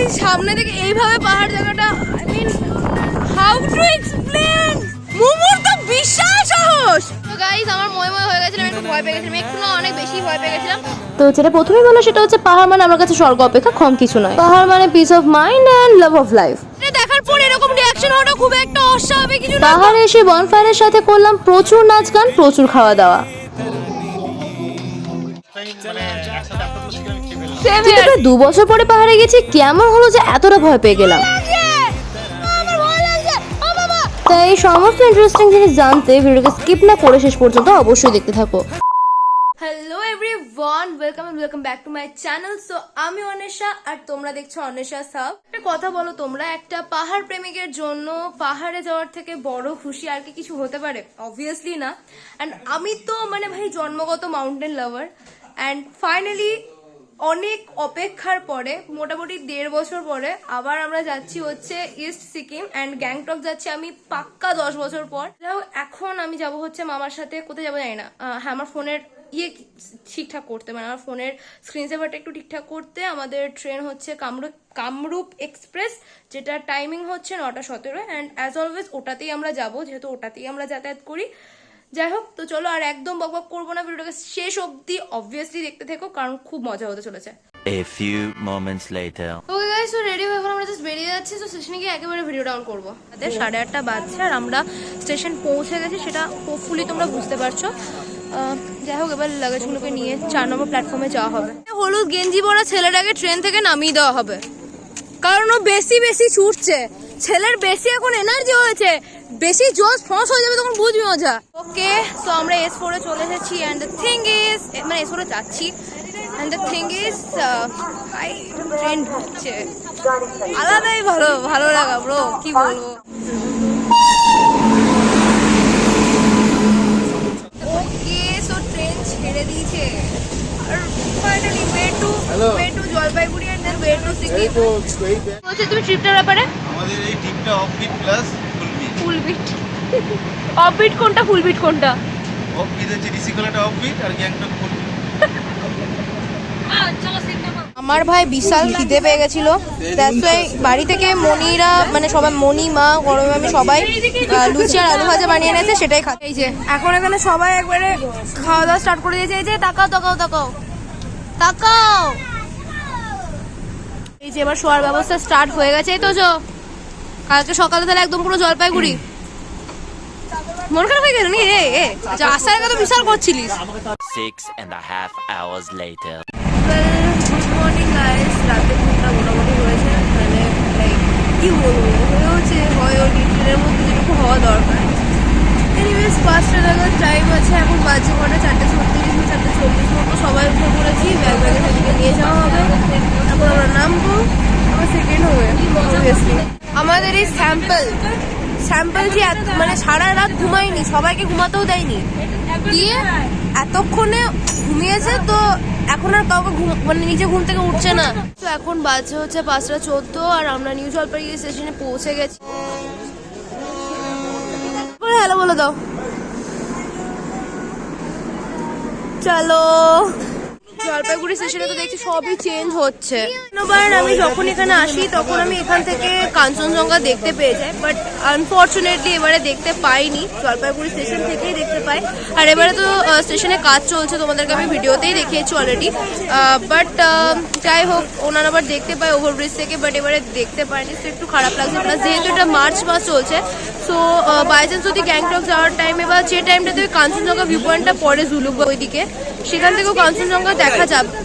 Guys সামনে থেকে এইভাবে পাহাড় জায়গাটা I mean how to explain মোমোর তো বিশাল সাহস! তো গাইস আমার ময় ময় হয়ে গেছিল আমি একটু ভয় পেয়ে গেছিলাম একটু না অনেক বেশি ভয় পেয়ে গেছিলাম। তো যেটা প্রথমেই বলো সেটা হচ্ছে পাহাড় মানে আমার কাছে স্বর্গ অপেক্ষা কম কিছু নয়। পাহাড় মানে peace of mind and love of life এটা দেখার পর এরকম রিয়াকশন হওয়াটা খুব একটা অস্বাভাবিক কিছু না। পাহাড়ে এসে বনফায়ারের সাথে করলাম প্রচুর নাচ গান প্রচুর খাওয়া দাওয়া। দু বছর পরে পাহাড়ে গেছি, কেমন হলো যে এতটা ভয় পেয়ে গেলাম। তাই এই সমস্ত ইন্টারেস্টিং জিনিস জানতে ভিডিওকে স্কিপ না করে শেষ পর্যন্ত অবশ্যই দেখতে থাকো। Hello everyone welcome and welcome back to my channel so আমি অনেশা আর তোমরা দেখছ অনেশা সাব। একটা কথা বলো তোমরা, একটা পাহাড় প্রেমিকের জন্য পাহাড়ে যাওয়ার থেকে বড় খুশি আর কি কিছু হতে পারে? অবভিয়াসলি না। অ্যান্ড আমি তো মানে ভাই জন্মগত মাউন্টেন লাভার অ্যান্ড ফাইনালি অনেক অপেক্ষার পরে, মোটামুটি দেড় বছর পরে, আবার আমরা যাচ্ছি হচ্ছে ইস্ট সিকিম অ্যান্ড গ্যাংটক যাচ্ছি আমি পাক্কা দশ বছর পর। এখন আমি যাব হচ্ছে মামার সাথে, কোথায় যাব জানি না। হ্যাঁ আমার ফোনের ইয়ে ঠিকঠাক করতে মানে আমার ফোনের স্ক্রিন সেভারটা একটু ঠিকঠাক করতে, আমাদের ট্রেন হচ্ছে কামরূপ কামরূপ এক্সপ্রেস যেটা টাইমিং হচ্ছে নটা সতেরো অ্যান্ড অ্যাজ অলওয়েজ ওটাতেই আমরা যাব, যেহেতু ওটাতেই আমরা যাতায়াত করি। যাই হোক তো চলো আর একদম বকবক করব না ভিডিওটাকে শেষ অবধি অবভিয়াসলি দেখতে থেকো কারণ খুব মজা হতে চলেছে। A few moments later. Okay guys তো রেডি হয়ে এখন আমরা জাস্ট বেরিয়ে যাচ্ছি তো স্টেশনে গিয়ে একেবারে ভিডিও ডাউন করব। তাদের সাড়ে আটটা বাজছে আর আমরা স্টেশন পৌঁছে গেছি সেটা হোপফুলি তোমরা বুঝতে পারছ। যাই হোক এবার লাগেজগুলোকে নিয়ে চার নম্বর প্ল্যাটফর্মে যাওয়া হবে। হলুদ গেঞ্জি পরা ছেলেটাকে ট্রেন থেকে নামিয়ে দেওয়া হবে। কারণ ও বেশি বেশি ছুটছে। ছেলের বেশি এখন এনার্জি হয়েছে। বেশি জোশ ফস হয়ে যাবে তখন বুঝবি মজা। ওকে তো আমরা এস ফোরে চলে এসেছি অ্যান্ড দ্য থিং ইজ মানে এস ফোরে যাচ্ছি। And the thing is I train ঢুকছে। আলাদাই ভালো ভালো লাগা ব্রো কি বলব? ওকে সো ট্রেন ছেড়ে দিয়েছে। আর finally way to way to Jalpaiguri and then way to Sikkim বলছে তুমি ট্রিপটার ব্যাপারে? আমাদের এই টিমটা offbeat plus full beat full beat off beat কোনটা? ফুল বিট কোনটা অফবিট হচ্ছে ঋষিকলাটা অফবিট আর গ্যাংটক ফুলবিট আমার ভাই বিশাল খিদে পেয়ে গেছিল। দ্যাটস বাড়ি থেকে মনিরা মানে সবাই মনি মা গরমে আমি সবাই আহ, লুচি আর আলু ভাজা বানিয়ে এনেছে সেটাই এই যে এখন এখানে সবাই একবারে খাওয়া দাওয়া স্টার্ট করে দিয়েছে। এই যে তাকাও তাকাও তাকাও। তাকাও। এই যে এবার শোয়ার ব্যবস্থা স্টার্ট হয়ে গেছে এই তো কালকে সকালে তাহলে একদম পুরো জলপাইগুড়ি। মন খারাপ হয়ে গেল নি এ এ যা আসার আগে তো বিশাল করছিলিস। Six and a half hours later. Good morning guys রাতে ঘুমটা মোটামুটি হয়েছে। মানে লাইক কি বলব? হয়ে হচ্ছে হয় ওর ডিটেলের মধ্যে যেটুকু হওয়া দরকার। এনিওয়েজ পাঁচটা নাগাদ টাইম আছে। এখন বাজে কটা? চারটে ছত্রিশ বা চারটে চল্লিশ মতো। সবাই উঠে পড়েছি। ব্যাগ ব্যাগে সেদিকে নিয়ে যাওয়া হবে। তারপর আমরা নামবো। আমার সেকেন্ড হবে অবভিয়াসলি আমাদের এই স্যাম্পল। স্যাম্পল যে মানে সারা রাত ঘুমায়নি, সবাইকে ঘুমাতেও দেয়নি। দিয়ে এতক্ষণে ঘুমিয়েছে, তো এখন আর কাউকে ঘুম মানে নিজে ঘুম থেকে উঠছে না। তো এখন বাজে হচ্ছে পাঁচটা চোদ্দ, আর আমরা নিউ জলপাইগুড়ি স্টেশনে পৌঁছে গেছি। হ্যালো বলে দাও। চলো। জলপাইগুড়ি স্টেশনে তো দেখছি সবই চেঞ্জ হচ্ছে। এবার আমি যখন এখানে আসি, তখন আমি এখান থেকে কাঞ্চনজঙ্ঘা দেখতে পেয়ে যাই বাট আনফর্চুনেটলি এবারে দেখতে পাইনি। জলপাইগুড়ি স্টেশন থেকেই দেখতে পাই। আর এবারে তো স্টেশনে কাজ চলছে, তোমাদেরকে আমি ভিডিওতেই দেখিয়েছি অলরেডি বাট যাই হোক, ওনার আবার দেখতে পাই ওভারব্রিজ থেকে বাট এবারে দেখতে পাইনি। তো একটু খারাপ লাগছে। প্লাস যেহেতু এটা মার্চ মাস চলছে সো বাই চান্স যদি গ্যাংটক যাওয়ার টাইমে বা যে টাইমটাতে ওই কাঞ্চনজঙ্ঘা ভিউ পয়েন্টটা পড়ে জুলুক ওইদিকে সেখান থেকেও কাঞ্চনজঙ্ঘা দেখা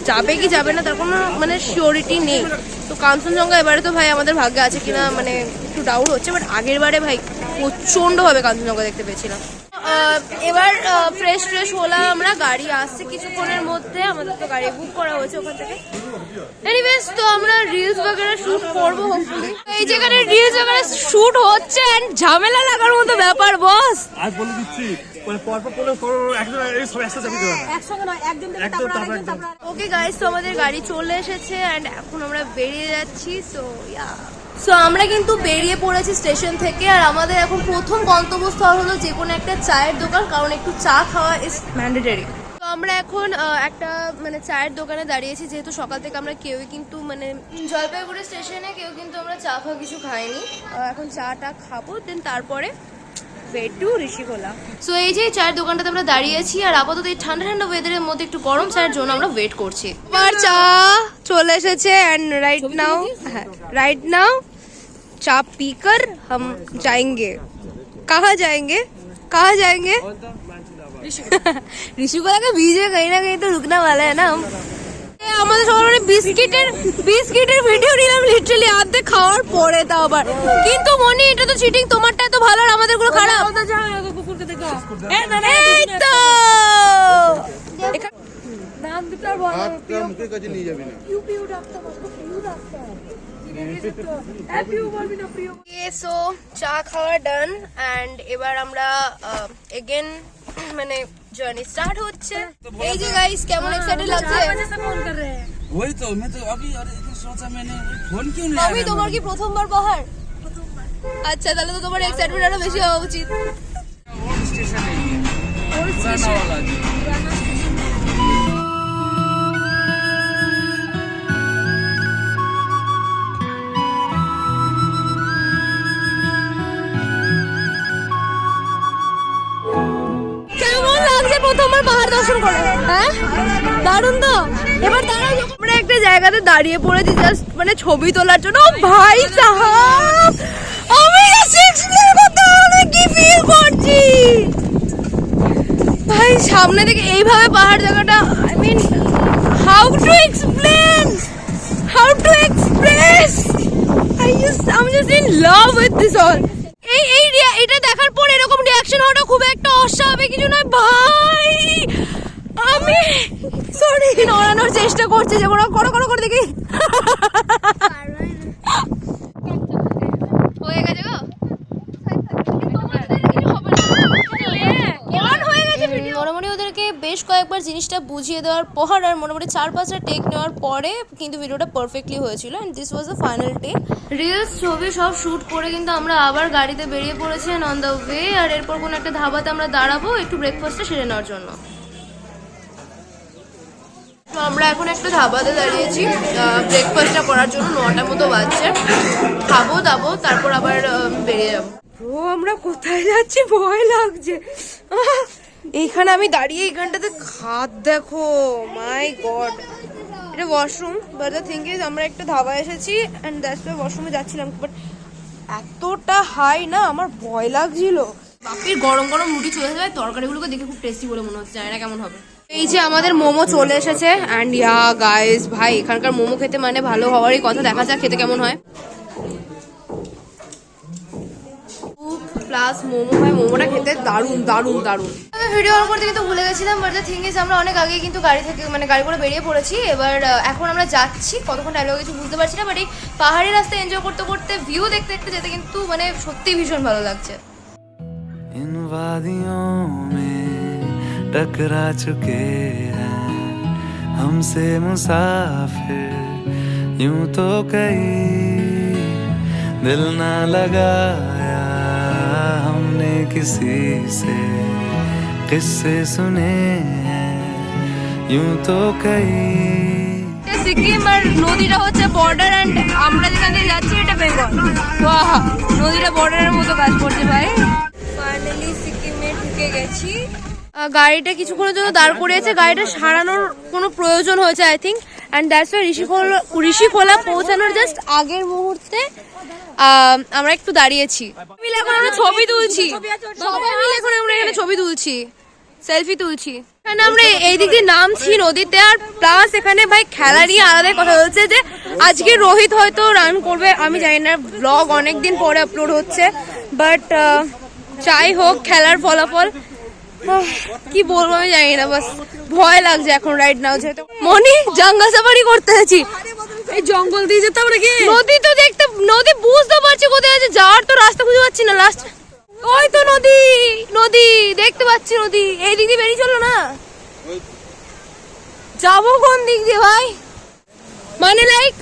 যাবে কি যাবে না তার কোনো মানে শিওরিটি নেই। তো কাঞ্চনজঙ্ঘা এবারে তো ভাই আমাদের ভাগ্যে আছে কিনা মানে একটু ডাউট হচ্ছে বাট আগের বারে ভাই প্রচণ্ডভাবে কাঞ্চনজঙ্ঘা দেখতে পেয়েছিলাম। এবার ফ্রেশ ফ্রেশ হলাম আমরা গাড়ি আসছে কিছুক্ষণের মধ্যে। আমাদের তো গাড়ি বুক করা হয়েছে ওখান থেকে। এনিওয়েজ তো আমরা রিলস বাগেরা শুট করব হোপফুলি এই যেখানে রিলস বাগেরা শুট হচ্ছে এন্ড ঝামেলা লাগার মতো ব্যাপার বস আজ বলে দিচ্ছি মানে ওকে গাইস তো আমাদের গাড়ি চলে এসেছে এন্ড এখন আমরা বেরিয়ে যাচ্ছি সো ইয়া সো আমরা কিন্তু বেরিয়ে পড়েছি স্টেশন থেকে আর আমাদের এখন প্রথম গন্তব্যস্থল হলো যে কোনো একটা চায়ের দোকান, কারণ একটু চা খাওয়া ইজ ম্যান্ডেটারি তো আমরা এখন একটা মানে চায়ের দোকানে দাঁড়িয়েছি, যেহেতু সকাল থেকে আমরা কেউই কিন্তু মানে জলপাইগুড়ি স্টেশনে কেউ কিন্তু আমরা চা খাওয়া কিছু খাইনি। এখন চাটা খাব দেন তারপরে ওয়ে টু ঋষিকোলা সো এই যে চায়ের দোকানটাতে আমরা দাঁড়িয়েছি আর আপাতত এই ঠান্ডা ঠান্ডা ওয়েদারের মধ্যে একটু গরম চায়ের জন্য আমরা ওয়েট করছি আবার চা চলে এসেছে অ্যান্ড রাইট নাও হ্যাঁ রাইট নাও चा पीकर हम जाएंगे कहाँ जाएंगे कहाँ जाएंगे ऋषिकोला के बीच में कहीं ना कहीं तो रुकने वाला है ना हम এ, আমাদের সবার মানে বিস্কিটের বিস্কিটের ভিডিও নিলাম লিটারালি আধে খাওয়ার পরে তা আবার। কিন্তু মনি এটা তো চিটিং তোমারটা তো ভালো আর আমাদেরগুলো খারাপ। এই তো! এখানে- মুখের কাছে নিয়ে যাবি না। সো চা খাওয়া ডান অ্যান্ড এবার আমরা এগেন মানে জার্নি স্টার্ট হচ্ছে এই যে গাইস কেমন এক্সাইটেড লাগছে वही तो मैं तो अभी अरे इतना सोचा मैंने फोन क्यों नहीं আমি তোমার কি প্রথমবার পাহাড় আচ্ছা তাহলে তো তোমার এক্সাইটমেন্ট আরো বেশি হওয়া উচিত ओल्ड स्टेशन है ये হ্যাঁ? দারুণ এবার দাঁড়াও। আমরা একটা জায়গাতে দাঁড়িয়ে পড়েছি জাস্ট মানে ছবি তোলার জন্য। ভাই সাহাব! আমি সিক্স করতে অনেক কি ফিল করছি? ভাই, সামনে থেকে এইভাবে পাহাড় জায়গাটা I mean how to explain how to express I just আমি just in love with this all এই এই এটা দেখার পর এরকম রিয়াকশন হওয়াটা খুব একটা অস্বাভাবিক কিছু নয়। ভাই! আমি সরি নড়ানোর চেষ্টা করছি যে ওরা করো করো করে দেখি। হয়ে গেছে গো? হয়ে মোটামুটি ওদেরকে বেশ কয়েকবার জিনিসটা বুঝিয়ে দেওয়ার পর আর মোটামুটি চার পাঁচটা টেক নেওয়ার পরে কিন্তু ভিডিওটা পারফেক্টলি হয়েছিল and this was the final take reels ছবি সব শ্যুট করে কিন্তু আমরা আবার গাড়িতে বেরিয়ে পড়েছি অন দ্য ওয়ে আর এরপর কোনো একটা ধাবাতে আমরা দাঁড়াবো একটু ব্রেকফাস্টটা সেরে নেওয়ার জন্য। আমরা এখন একটা ধাবাতে দাঁড়িয়েছি। ব্রেকফাস্টটা করার জন্য নটার মতো বাজছে। খাব, দাবো, তারপর আবার বেরিয়ে যাব। ও, আমরা কোথায় যাচ্ছি? ভয় লাগছে। এইখানে আমি দাঁড়িয়ে এইখানটাতে খাদ দেখো। মাই গড এটা washroom but the thing is আমরা একটা ধাবা এসেছি অ্যান্ড দ্যাটস ওয়াশরুমে যাচ্ছিলাম। বাট এতটা হাই না, আমার ভয় লাগছিল। বাপির গরম গরম রুটি চলে যাবে তরকারিগুলোকে দেখে খুব টেস্টি বলে মনে হচ্ছে, জানি না কেমন হবে। এই যে আমাদের মোমো চলে এসেছে অ্যান্ড ইয়া গাইস ভাই, এখানকার মোমো খেতে মানে ভালো হওয়ারই কথা, দেখা যাক খেতে কেমন হয়। প্লাস মোমো মোমোটা খেতে দারুণ দারুণ ভুলে গেছিলাম বাট থিং আমরা অনেক কিন্তু গাড়ি থেকে মানে বেরিয়ে পড়েছি, এবার এখন আমরা যাচ্ছি, কতক্ষণ কিছু পারছি না বাট পাহাড়ি রাস্তায় এনজয় করতে করতে ভিউ দেখতে দেখতে যেতে কিন্তু মানে সত্যি ভীষণ ভালো লাগছে। इन वादियों में टकरा चुके हैं हमसे मुसाफिर यूं तो कई दिल ना लगाया हमने किसी से किस्से सुने हैं यूं तो कई সিকিম আর নদীটা হচ্ছে বর্ডার অ্যান্ড আমরা যেখান দিয়ে যাচ্ছি এটা বেঙ্গল বাহ নদীটা বর্ডারের মতো কাজ করছে ভাই ফাইনালি সিকিমে ঢুকে গেছি। গাড়িটা কিছুক্ষণের জন্য দাঁড় করিয়েছে। গাড়িটা সারানোর কোনো প্রয়োজন হয়েছে I think and that's why Rishikhola Rishikhola পৌঁছানোর জাস্ট আগের মুহূর্তে আমরা একটু দাঁড়িয়েছি। মিলে এখন আমরা ছবি তুলছি। সবাই মিলে এখন আমরা এখানে ছবি তুলছি। সেলফি তুলছি। এখানে আমরা এই দিক দিয়ে নামছি নদীতে আর প্লাস এখানে ভাই খেলা নিয়ে আলাদা কথা হচ্ছে যে আজকে রোহিত হয়তো রান করবে। আমি জানি না ব্লগ অনেক দিন পরে আপলোড হচ্ছে। বাট যাই হোক খেলার ফলাফল কি বলব আমি জানি না বাস ভয় লাগছে এখন রাইড নাও যেহেতু। মনি জঙ্গল সাফারি করতে আছি এই জঙ্গল দিয়ে যেতে আমরা কি নদী তো দেখতে নদী বুঝতে পারছি কোথায় আছে যাওয়ার তো রাস্তা খুঁজে পাচ্ছি না লাস্ট ওই তো নদী নদী দেখতে পাচ্ছি নদী। এই দিক দিয়ে বেরিয়ে চলো না? যাব কোন দিক দিয়ে ভাই? মানে লাইক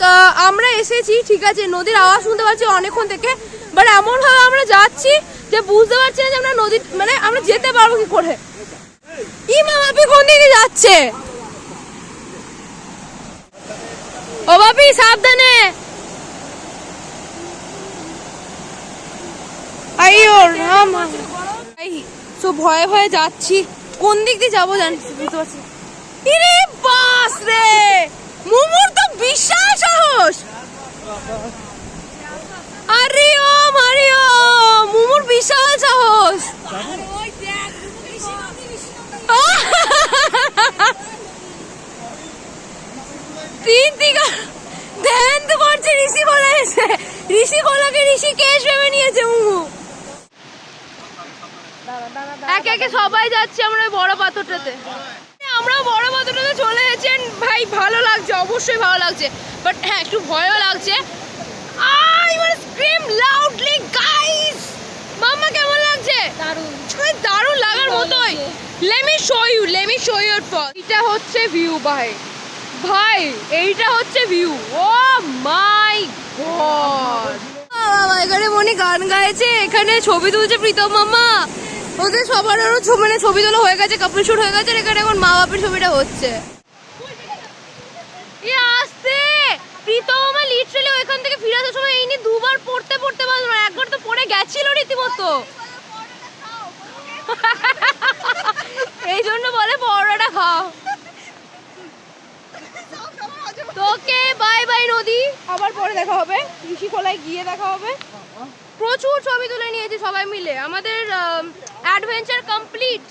আমরা এসেছি ঠিক আছে নদীর আওয়াজ শুনতে পাচ্ছি অনেকক্ষণ থেকে বাট এমন ভাবে আমরা যাচ্ছি যে বুঝতে পারছি না যে আমরা নদী মানে আমরা যেতে পারব কি করে? ইমা বাপি কোন দিকে যাচ্ছে? ও বাপি, সাবধানে। তো ভয়ে ভয়ে যাচ্ছি। কোন দিক দিয়ে যাব জানি? বুঝতে পারছি ইরে বাস রে! মুমুর তো বিশাল সাহস! আরে ও মারিও মুমুর বিশাল সাহস। তিন ধ্যান তো করছে, ঋষি ঋষিকেশ ভেবে নিয়েছে মুমু। একে একে সবাই যাচ্ছে আমরা বড় পাথরটাতে। আমরা বড় পাথরটাতে চলে এসেছেন ভাই, ভালো লাগছে, অবশ্যই ভালো লাগছে। বাট হ্যাঁ একটু ভয়ও লাগছে। স্ক্রিম লাউডলি গাইস মাম্মা কেমন লাগছে? দারুণ। দারুণ লাগার মতোই। Let me show you let me show you first এটা হচ্ছে ভিউ ভাই। ভাই এইটা হচ্ছে ভিউ ও মাই গড। বাবা এখানে মনি গান গাইছে এখানে ছবি তুলছে প্রীতম মামা। ওদের সবার আরও মানে ছবি তোলা হয়ে গেছে কাপড় শুট হয়ে গেছে এখানে এখন মা বাপের ছবিটা হচ্ছে এ আসতে প্রীতম মামা লিটারালি ওইখান থেকে ফিরে আসার সময় এই নিয়ে দুবার পড়তে পড়তে পারল না একবার তো পড়ে গেছিল রীতিমতো। এই জন্য বলে পরোটা খাও। তোকে বাই বাই নদী। আবার পরে দেখা হবে। ঋষি খোলায় গিয়ে দেখা হবে। প্রচুর ছবি তুলে নিয়েছি সবাই মিলে। আমাদের অ্যাডভেঞ্চার কমপ্লিট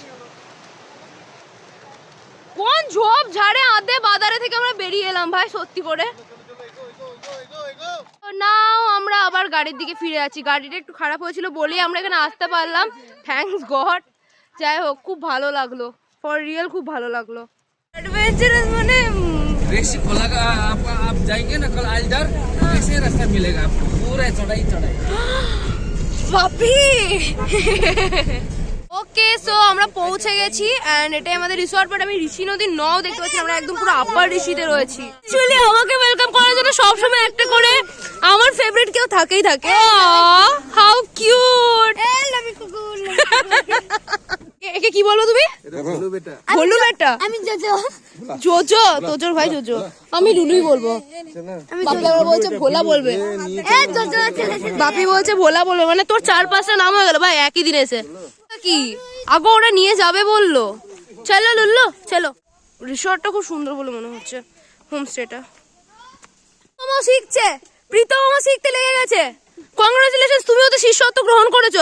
কোন ঝোপ ঝাড়ে আদে বাদারে থেকে আমরা বেরিয়ে এলাম ভাই সত্যি করে। নাও আমরা আবার গাড়ির দিকে ফিরে যাচ্ছি গাড়িটা একটু খারাপ হয়েছিল বলেই আমরা এখানে আসতে পারলাম থ্যাঙ্কস গড যাই হোক খুব ভালো লাগলো ফর রিয়েল খুব ভালো লাগলো অ্যাডভেঞ্চারাস মানে উম, ऋषि खोला का आप आप जाएंगे ना कल आजदर ऐसे रास्ता मिलेगा आपको पूरा चढ़ाई चढ़ाई পাপি ওকে সো আমরা পৌঁছে গেছি এন্ড এটাই আমাদের রিসর্ট বাট আমি ঋষি নদীর নও দেখতে পাচ্ছি আমরা একদম পুরো আপার ঋষিতে রয়েছি অ্যাকচুয়ালি আমাকে ওয়েলকাম করার জন্য সবসময় একটা করে আমার ফেভারিট কেউ থাকেই থাকে। হাউ কিউট একে কি বলব তুমি? বললু বেটা। আমি জোজো। জোজো? তোজোর ভাই জোজো। আমি লুলুই বলব। বাপি আবার বলছে ভোলা বলবে। এ বাপি বলছে ভোলা বলবে। মানে তোর চার পাঁচটা নাম হয়ে গেল। ভাই একই দিন এসে। কি? আগো ওরা নিয়ে যাবে বলল। চলো লুল্লো চলো। রিসর্টটা খুব সুন্দর বলে মনে হচ্ছে। হোমস্টেটা। মামা শিখছে। প্রীতম মামা শিখতে লেগে গেছে। কংগ্রেচুলেশন তুমিও তো শিষ্যত্ব গ্রহণ করেছ।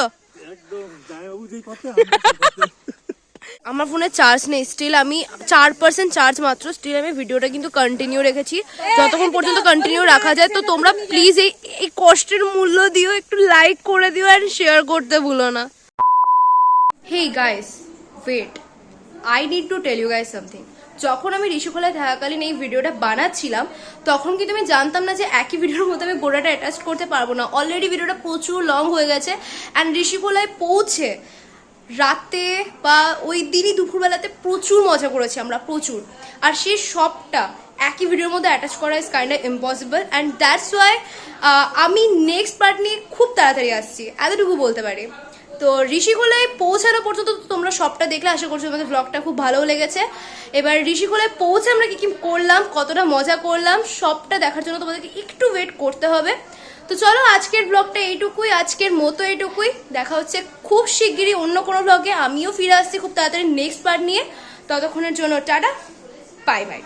আমার ফোনে চার্জ নেই স্টিল আমি চার পার্সেন্ট চার্জ মাত্র স্টিল আমি ভিডিওটা কিন্তু কন্টিনিউ রেখেছি। যতক্ষণ পর্যন্ত কন্টিনিউ রাখা যায়, তো তোমরা প্লিজ এই এই কষ্টের মূল্য দিও, একটু লাইক করে দিও আর শেয়ার করতে ভুলো না। Hey guys wait I need to tell you guys something যখন আমি ঋষিখোলায় থাকাকালীন এই ভিডিওটা বানাচ্ছিলাম, তখন কিন্তু আমি জানতাম না যে একই ভিডিওর মধ্যে আমি গোড়াটা অ্যাটাচ করতে পারব না? অলরেডি ভিডিওটা প্রচুর লং হয়ে গেছে অ্যান্ড ঋষিখোলায় পৌঁছে রাতে বা ওই দিনই দুপুরবেলাতে প্রচুর মজা করেছি আমরা, প্রচুর। আর সেই সবটা একই ভিডিওর মধ্যে অ্যাটাচ করা is kind of impossible and that's why আমি নেক্সট পার্ট নিয়ে খুব তাড়াতাড়ি আসছি। এতটুকু বলতে পারি। তো ঋষিকোলায় পৌঁছানো পর্যন্ত তো তোমরা সবটা দেখলে, আশা করছ তোমাদের ব্লগটা খুব ভালো লেগেছে। এবার ঋষিকোলায় পৌঁছে আমরা কি কি করলাম, কতটা মজা করলাম, সবটা দেখার জন্য তোমাদেরকে একটু ওয়েট করতে হবে। তো চলো আজকের ব্লগটা এইটুকুই, আজকের মতো এইটুকুই। দেখা হচ্ছে খুব শিগগিরই অন্য কোনো ব্লগে আমিও ফিরে আসছি খুব তাড়াতাড়ি নেক্সট পার্ট নিয়ে। ততক্ষণের জন্য টাটা বাই বাই